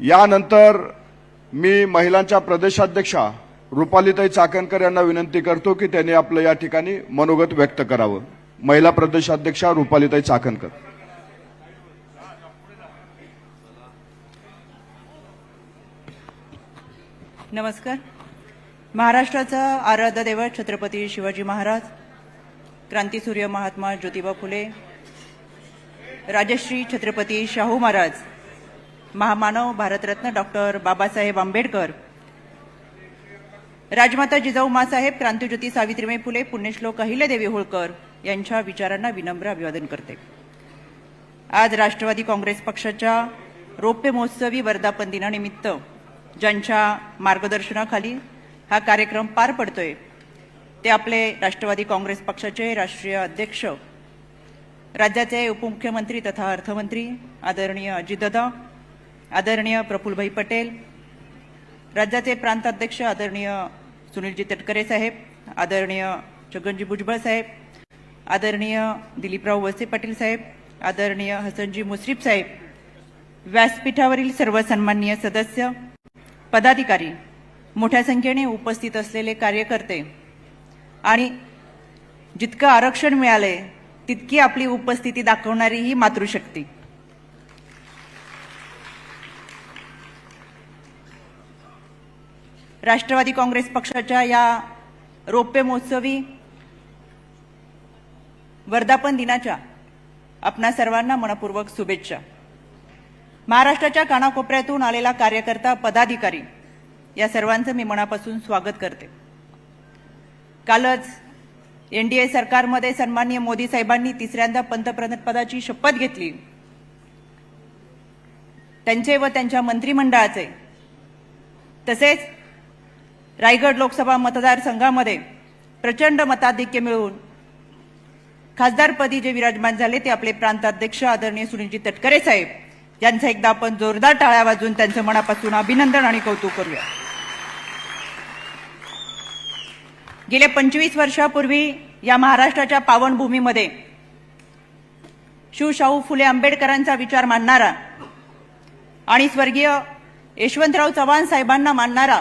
यानंतर मी महिलांच्या प्रदेशाध्यक्षा रुपालीताई चाकणकर यांना विनंती करतो की त्यांनी आपलं या ठिकाणी मनोगत व्यक्त करावं. महिला प्रदेशाध्यक्षा रुपालीताई चाकणकर. नमस्कार. महाराष्ट्राचा आराध्य दैवत छत्रपती शिवाजी महाराज क्रांतीसूर्य महात्मा ज्योतिबा फुले राजश्री छत्रपती शाहू महाराज महामानव भारतरत्न डॉक्टर बाबासाहेब आंबेडकर. राजमाता जिजाऊ मासाहेब क्रांतीज्योती सावित्रीबाई फुले पुण्यश्लोक अहिल्यादेवी होळकर यांच्या विचारांना विनम्र अभिवादन करते. आज राष्ट्रवादी काँग्रेस पक्षाच्या रौप्य महोत्सवी वर्धापन दिनानिमित्त ज्यांच्या मार्गदर्शनाखाली हा कार्यक्रम पार पडतोय ते आपले राष्ट्रवादी काँग्रेस पक्षाचे राष्ट्रीय अध्यक्ष राज्याचे उपमुख्यमंत्री तथा अर्थमंत्री आदरणीय अजितदादा आदरणीय प्रफुलभाई पटेल राज्याचे प्रांताध्यक्ष आदरणीय सुनीलजी तटकरे साहेब आदरणीय छगनजी भुजबळ साहेब आदरणीय दिलीपराव वळसे पाटील साहेब आदरणीय हसनजी मुश्रीफ साहेब व्यासपीठावरील सर्व सन्माननीय सदस्य पदाधिकारी मोठ्या संख्येने उपस्थित असलेले कार्यकर्ते आणि जितकं आरक्षण मिळालंय तितकी आपली उपस्थिती दाखवणारी ही मातृशक्ती. राष्ट्रवादी काँग्रेस पक्षाच्या या रौप्य महोत्सवी वर्धापन दिनाच्या आपणा सर्वांना मनपूर्वक शुभेच्छा. महाराष्ट्राच्या कानाकोपऱ्यातून आलेला कार्यकर्ता पदाधिकारी या सर्वांचं मी मनापासून स्वागत करते. कालच एनडीए सरकारमध्ये सन्माननीय मोदी साहेबांनी तिसऱ्यांदा पंतप्रधान पदाची शपथ घेतली. त्यांचे व त्यांच्या मंत्रिमंडळाचे तसेच रायगड लोकसभा मतदारसंघामध्ये प्रचंड मताधिक्य मिळवून खासदारपदी जे विराजमान झाले ते आपले प्रांताध्यक्ष आदरणीय सुनीलजी तटकरे साहेब. यांचं एकदा आपण जोरदार टाळ्या वाजून त्यांचं मनापासून अभिनंदन आणि कौतुक करूया. गेल्या पंचवीस वर्षापूर्वी या महाराष्ट्राच्या पावनभूमीमध्ये शिवशाहू फुले आंबेडकरांचा विचार मानणारा आणि स्वर्गीय यशवंतराव चव्हाण साहेबांना मानणारा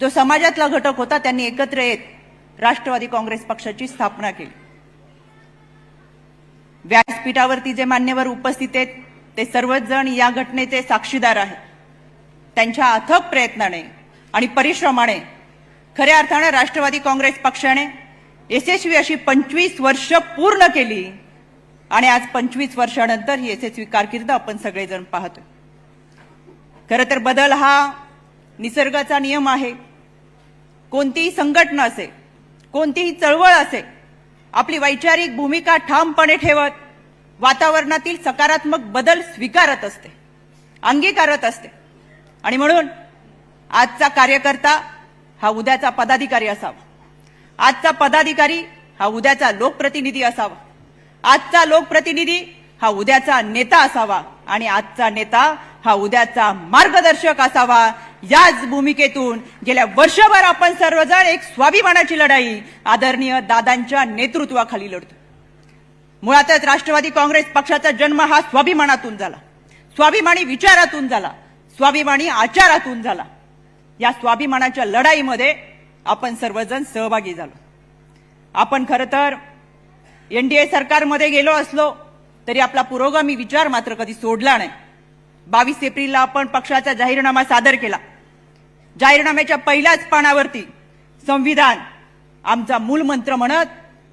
जो समाजातला घटक होता त्यांनी एकत्र येत राष्ट्रवादी काँग्रेस पक्षाची स्थापना केली. व्यासपीठावरती जे मान्यवर उपस्थित आहेत ते सर्वच जण या घटनेचे साक्षीदार आहेत. त्यांच्या अथक प्रयत्नाने आणि परिश्रमाने खऱ्या अर्थाने राष्ट्रवादी काँग्रेस पक्षाने यशस्वी अशी पंचवीस वर्ष पूर्ण केली आणि आज पंचवीस वर्षानंतर ही यशस्वी कारकीर्द आपण सगळेजण पाहतोय. खरं तर बदल हा निसर्गाचा नियम आहे. कोणतीही संघटना असे कोणतीही चळवळ असे आपली वैचारिक भूमिका ठामपणे ठेवत वातावरणातील सकारात्मक बदल स्वीकारत असते अंगीकारत असते. आणि म्हणून आजचा कार्यकर्ता हा उद्याचा पदाधिकारी असावा. आजचा पदाधिकारी हा उद्याचा लोकप्रतिनिधी असावा. आजचा लोकप्रतिनिधी हा उद्याचा नेता असावा. आणि आजचा नेता हा उद्याचा मार्गदर्शक असावा. याच भूमिकेतून गेल्या वर्षभर आपण सर्वजण एक स्वाभिमानाची लढाई आदरणीय दादांच्या नेतृत्वाखाली लढतो. मुळातच राष्ट्रवादी काँग्रेस पक्षाचा जन्म हा स्वाभिमानातून झाला. स्वाभिमानी विचारातून झाला. स्वाभिमानी आचारातून झाला. या स्वाभिमानाच्या लढाईमध्ये आपण सर्वजण सहभागी झालो. आपण खरं तर एनडीए सरकारमध्ये गेलो असलो तरी आपला पुरोगामी विचार मात्र कधी सोडला नाही. बावीस एप्रिलला आपण पक्षाचा जाहीरनामा सादर केला. जाहीरनाम्याच्या पहिल्याच पानावरती संविधान आमचा मूलमंत्र म्हणत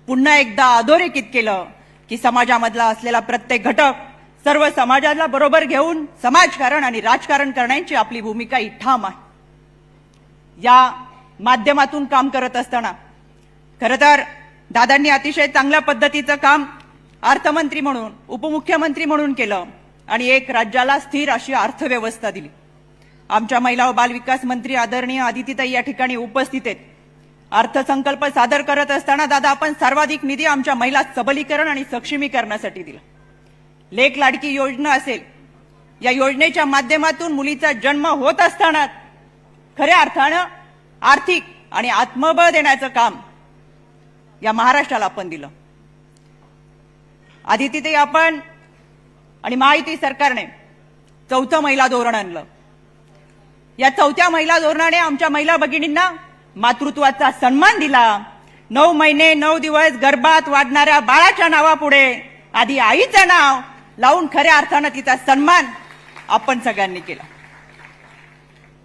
पुन्हा एकदा अधोरेखित केलं की समाजामधला असलेला प्रत्येक घटक सर्व समाजाला बरोबर घेऊन समाजकारण आणि राजकारण करण्याची आपली भूमिका ही ठाम आहे. या माध्यमातून काम करत असताना खरं तर दादांनी अतिशय चांगल्या पद्धतीचं काम अर्थमंत्री म्हणून उपमुख्यमंत्री म्हणून केलं. आणि एक राज्याला स्थिर अशी अर्थव्यवस्था दिली. आमच्या महिला व बालविकास मंत्री आदरणीय आदितीताई या ठिकाणी उपस्थित आहेत. अर्थसंकल्प सादर करत असताना दादा आपण सर्वाधिक निधी आमच्या महिला सबलीकरण आणि सक्षमीकरणासाठी दिला. लेख लाडकी योजना असेल या योजनेच्या माध्यमातून मुलीचा जन्म होत असताना खऱ्या अर्थानं आर्थिक आणि आत्मबळ देण्याचं काम या महाराष्ट्राला आपण दिलं. आधी तिथे आपण आणि महायुती सरकारने चौथं महिला धोरण आणलं. या चौथ्या महिला धोरणाने आमच्या महिला भगिनींना मातृत्वाचा सन्मान दिला. नऊ महिने नऊ दिवस गर्भात वाढणाऱ्या बाळाच्या नावापुढे आधी आईचं नाव लावून खऱ्या अर्थानं तिचा सन्मान आपण सगळ्यांनी केला.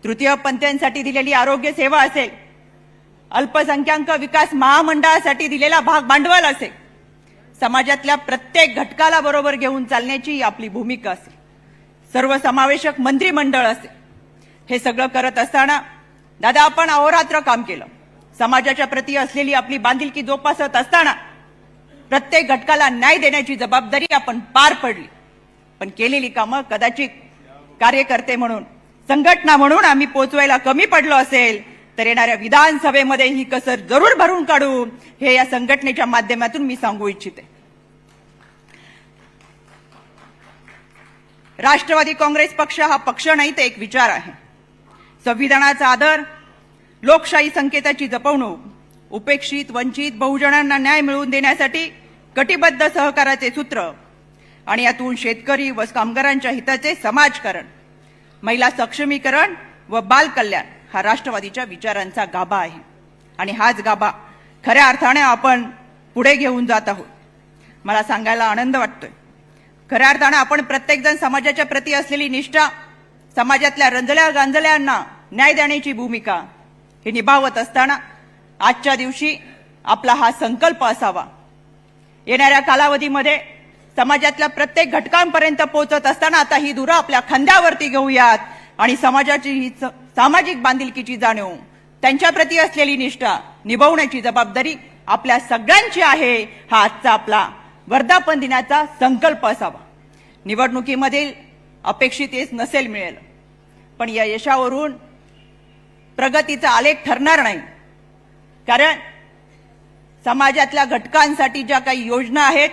तृतीय पंथ्यांसाठी दिलेली आरोग्य सेवा असेल. अल्पसंख्याक विकास महामंडळासाठी दिलेला भाग भांडवल असेल. समाजातल्या प्रत्येक घटकाला बरोबर घेऊन चालण्याची आपली भूमिका असेल. सर्वसमावेशक मंत्रिमंडळ असेल. हे सगळं करत असताना दादा आपण अहोरात्र काम केलं. समाजाच्या प्रती असलेली आपली बांधिलकी जोपासत असताना प्रत्येक घटकाला न्याय देण्याची जबाबदारी आपण पार पडली. पण केलेली कामं कदाचित कार्यकर्ते म्हणून संघटना म्हणून आम्ही पोचवायला कमी पडलो असेल तर येणाऱ्या विधानसभेमध्ये ही कसर जरूर भरून काढू. हे या संघटनेच्या माध्यमातून मी सांगू इच्छिते. राष्ट्रवादी काँग्रेस पक्ष हा पक्ष नाही तर एक विचार आहे. संविधानाचा आदर लोकशाही संकेताची जपवणूक उपेक्षित वंचित बहुजनांना न्याय मिळवून देण्यासाठी कटिबद्ध सहकाराचे सूत्र आणि यातून शेतकरी व कामगारांच्या हिताचे समाजकरण महिला सक्षमीकरण व बालकल्याण हा राष्ट्रवादीच्या विचारांचा गाभा आहे. आणि हाच गाभा खऱ्या अर्थाने आपण पुढे घेऊन जात आहोत. मला सांगायला आनंद वाटतोय. खऱ्या अर्थानं आपण प्रत्येकजण समाजाच्या प्रती असलेली निष्ठा समाजातल्या रंजल्या गांजल्यांना न्याय देण्याची भूमिका हे निभावत असताना आजच्या दिवशी आपला हा संकल्प असावा. येणाऱ्या कालावधीमध्ये समाजातल्या प्रत्येक घटकांपर्यंत पोहोचत असताना आता ही धुरा आपल्या खांद्यावरती घेऊयात आणि समाजाची ही स- सामाजिक बांधिलकीची जाणीव त्यांच्याप्रती असलेली निष्ठा निभवण्याची जबाबदारी आपल्या सगळ्यांची आहे हा आजचा आपला वर्धापन दिनाचा संकल्प असावा. निवडणुकीमधील अपेक्षित यश नसेल मिळेल. पण या यशावरून प्रगतीचा आलेख ठरणार नाही. कारण समाजातल्या घटकांसाठी ज्या काही योजना आहेत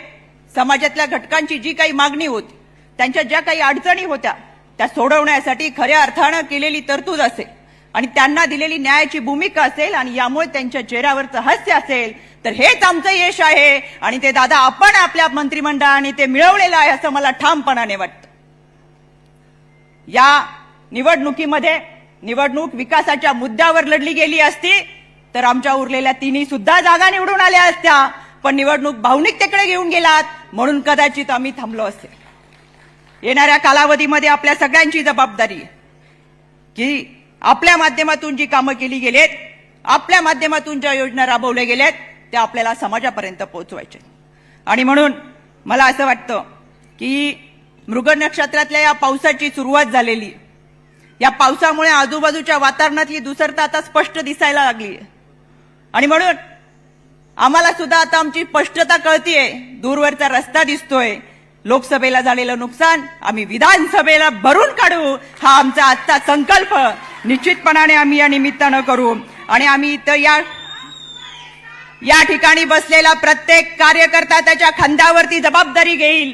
समाजातल्या घटकांची जी काही मागणी होती त्यांच्या ज्या काही अडचणी होत्या त्या सोडवण्यासाठी खऱ्या अर्थानं केलेली तरतूद असेल आणि त्यांना दिलेली न्यायाची भूमिका असेल आणि यामुळे त्यांच्या चेहऱ्यावरचं हास्य असेल तर हेच आमचं यश आहे. आणि ते दादा आपण आपल्या मंत्रिमंडळाने ते मिळवलेलं आहे असं मला ठामपणाने वाटतं. या निवडणुकीमध्ये निवडणूक विकासाच्या मुद्द्यावर लढली गेली असती तर आमच्या उरलेल्या तिन्ही सुद्धा जागा निवडून आल्या असत्या. पण निवडणूक भावनिकतेकडे घेऊन गेलात म्हणून कदाचित आम्ही थांबलो असते येणाऱ्या कालावधीमध्ये आपल्या सगळ्यांची जबाबदारी की आपल्या माध्यमातून जी कामं केली गेलेत आपल्या माध्यमातून ज्या योजना राबवल्या गेल्यात त्या आपल्याला समाजापर्यंत पोहोचवायच्या आणि म्हणून मला असं वाटतं की मृग नक्षत्रातल्या या पावसाची सुरुवात झालेली या पावसामुळे आजूबाजूच्या वातावरणातली दुसरता आता स्पष्ट दिसायला लागली आहे. आणि म्हणून आम्हाला सुद्धा आता आमची स्पष्टता कळतीये दूरवरचा रस्ता दिसतोय लोकसभेला झालेलं नुकसान आम्ही विधानसभेला भरून काढू हा आमचा आजचा संकल्प. निश्चितपणाने आम्ही या निमित्तानं करू. आणि आम्ही इथं या या ठिकाणी बसलेला प्रत्येक कार्यकर्ता त्याच्या खांद्यावरती जबाबदारी घेईल.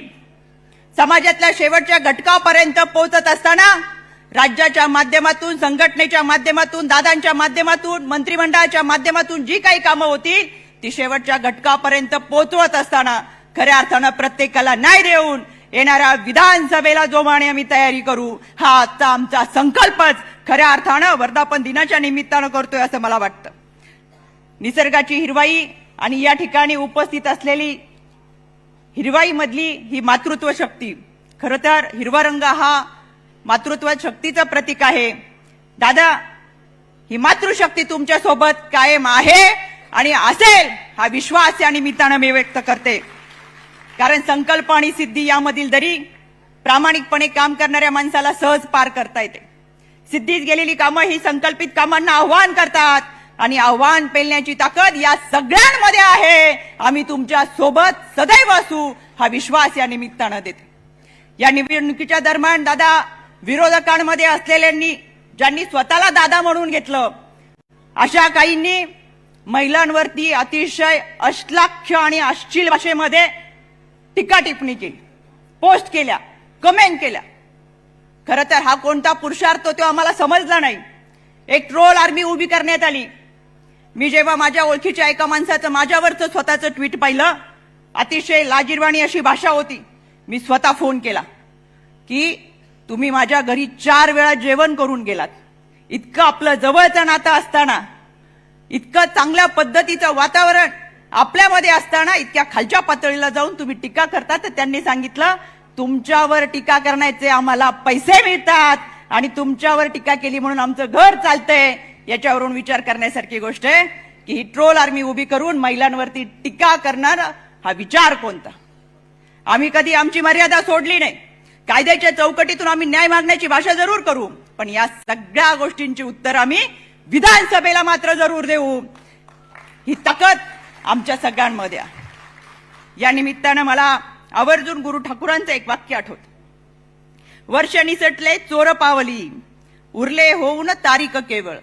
समाजातल्या शेवटच्या घटकापर्यंत पोहोचत असताना राज्याच्या माध्यमातून संघटनेच्या माध्यमातून दादांच्या माध्यमातून मंत्रिमंडळाच्या माध्यमातून जी काही कामं होतील ती शेवटच्या घटकापर्यंत पोहोचवत असताना खऱ्या अर्थानं प्रत्येकाला न्याय देऊन येणाऱ्या विधानसभेला जोमाने आम्ही तयारी करू. हा आजचा आमचा संकल्पच. खऱ्या अर्थानं वर्धापन दिनाच्या निमित्तानं करतोय असं मला वाटतं. निसर्गाची हिरवाई आणि या ठिकाणी उपस्थित असलेली हिरवाई मधली ही मातृत्व शक्ती. खरं तर हिरवा रंग हा मातृत्व शक्तीचं प्रतीक आहे. दादा ही मातृशक्ती तुमच्यासोबत कायम आहे आणि असेल हा विश्वास या निमित्तानं मी व्यक्त करते. कारण संकल्प आणि सिद्धी यामधील दरी प्रामाणिकपणे काम करणाऱ्या माणसाला सहज पार करता येते. सिद्धीत गेलेली कामं ही संकल्पित कामांना आव्हान करतात. आणि आव्हान पेलण्याची ताकद या सगळ्यांमध्ये आहे. आम्ही तुमच्यासोबत सदैव असू हा विश्वास या निमित्तानं देते. या निवडणुकीच्या दरम्यान दादा विरोधकांमध्ये असलेल्यांनी ज्यांनी स्वतःला दादा म्हणून घेतलं अशा काहींनी महिलांवरती अतिशय अश्लाख्य आणि अश्लील भाषेमध्ये टीका टिप्पणी केली. पोस्ट केल्या कमेंट केल्या. खरं तर हा कोणता पुरुषार्थ तो आम्हाला समजला नाही. एक ट्रोल आर्मी उभी करण्यात आली. मी जेव्हा माझ्या ओळखीच्या एका माणसाचं माझ्यावरचं स्वतःचं ट्विट पाहिलं अतिशय लाजिरवाणी अशी भाषा होती. मी स्वतः फोन केला की तुम्ही माझ्या घरी चार वेळा जेवण करून गेलात. इतकं आपलं जवळचं नातं असताना इतकं चांगल्या पद्धतीचं वातावरण आपल्यामध्ये असताना इतक्या खालच्या पातळीला जाऊन तुम्ही टीका करता तर त्यांनी सांगितलं तुमच्यावर टीका करण्याचे आम्हाला पैसे मिळतात आणि तुमच्यावर टीका केली म्हणून आमचं घर चालतंय याच्यावरून विचार करण्यासारखी गोष्ट आहे की ही ट्रोल आर्मी उभी करून महिलांवरती टीका करणार हा विचार कोणता? आम्ही कधी आमची मर्यादा सोडली नाही. कायद्याच्या चौकटीतून आम्ही न्याय मागण्याची भाषा जरूर करू पण या सगळ्या गोष्टींची उत्तर आम्ही विधानसभेला मात्र जरूर देऊ. ही ताकद आमच्या सगळ्यांमध्ये या निमित्तानं मला आवर्जून गुरु ठाकूरांचं एक वाक्य आठवत. वर्ष निसटले चोर पावली उरले होऊन तारीख केवळ.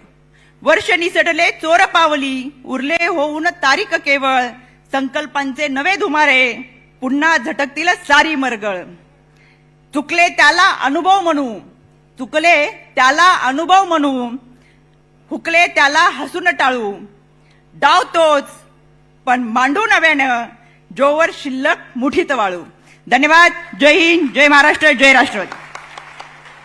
वर्ष निसटले चोर पावली उरले होऊन तारीख केवळ. संकल्पांचे नवे धुमारे पुन्हा झटकतील सारी मरगळ. चुकले त्याला अनुभव म्हणू चुकले त्याला अनुभव म्हणू हुकले त्याला हसून टाळू. डाव तोच पण मांडू नव्यानं जोवर शिल्लक मुठीत वाळू. धन्यवाद. जय हिंद. जय महाराष्ट्र. जय राष्ट्रवादी.